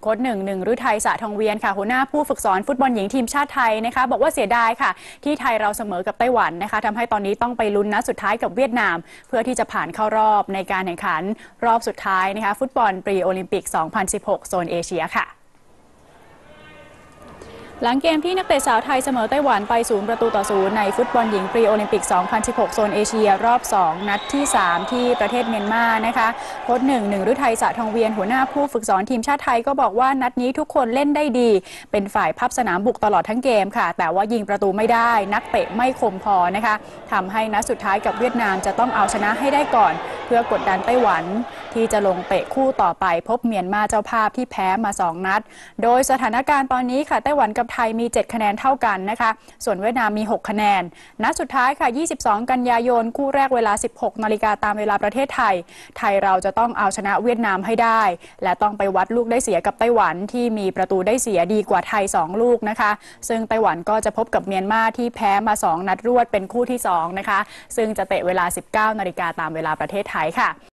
โค้ชหนึ่งหนึ่งฤทัยสะทองเวียนค่ะหัวหน้าผู้ฝึกสอนฟุตบอลหญิงทีมชาติไทยนะคะ บอกว่าเสียดายค่ะ ที่ไทยเราเสมอกับไต้หวันนะคะทำให้ตอนนี้ต้องไปลุ้นนัดสุดท้ายกับเวียดนาม เพื่อที่จะผ่านเข้ารอบในการแข่งขันรอบสุดท้ายนะคะ ฟุตบอลปรีโอลิมปิก 2016 โซนเอเชียค่ะ หลังเกมที่นักเตะสาวไทยเสมอไต้หวันไปศูนย์ประตูต่อศูนย์ในฟุตบอลหญิงปรีโอลิมปิก 2016 โซนเอเชียรอบ 2 นัดที่ 3 ที่ประเทศเมียนมานะคะโค้ชหนึ่งหนึ่งฤทัยสะทองเวียนหัวหน้าผู้ฝึกสอนทีมชาติไทยก็บอกว่านัดนี้ทุกคนเล่นได้ดี เป็นฝ่ายพับสนามบุกตลอดทั้งเกมค่ะ แต่ว่ายิงประตูไม่ได้ นักเตะไม่คมพอนะคะทำให้นัดสุดท้ายกับเวียดนามจะต้องเอาชนะให้ได้ก่อน พื่อกดดันไต้หวัน ที่จะลงเตะคู่ต่อไปพบเมียนมาเจ้าภาพที่แพ้มา 2 นัด โดยสถานการณ์ตอนนี้ค่ะไต้หวันกับไทยมี 7 คะแนนเท่ากันนะคะ ส่วนเวียดนามมี 6 คะแนน นัดสุดท้ายค่ะ 22 กันยายน คู่แรกเวลา 16 นาฬิกาตามเวลาประเทศไทย ไทยเราจะต้องเอาชนะเวียดนามให้ได้ และต้องไปวัดลูกได้เสียกับไต้หวันที่มีประตูได้เสียดีกว่าไทย 2 ลูกนะคะ ซึ่งไต้หวันก็จะพบกับเมียนมาที่แพ้มา 2 นัดรวดเป็นคู่ที่2นะคะ ซึ่งจะเตะเวลา 19 นาฬิกาตามเวลาประเทศไทยค่ะ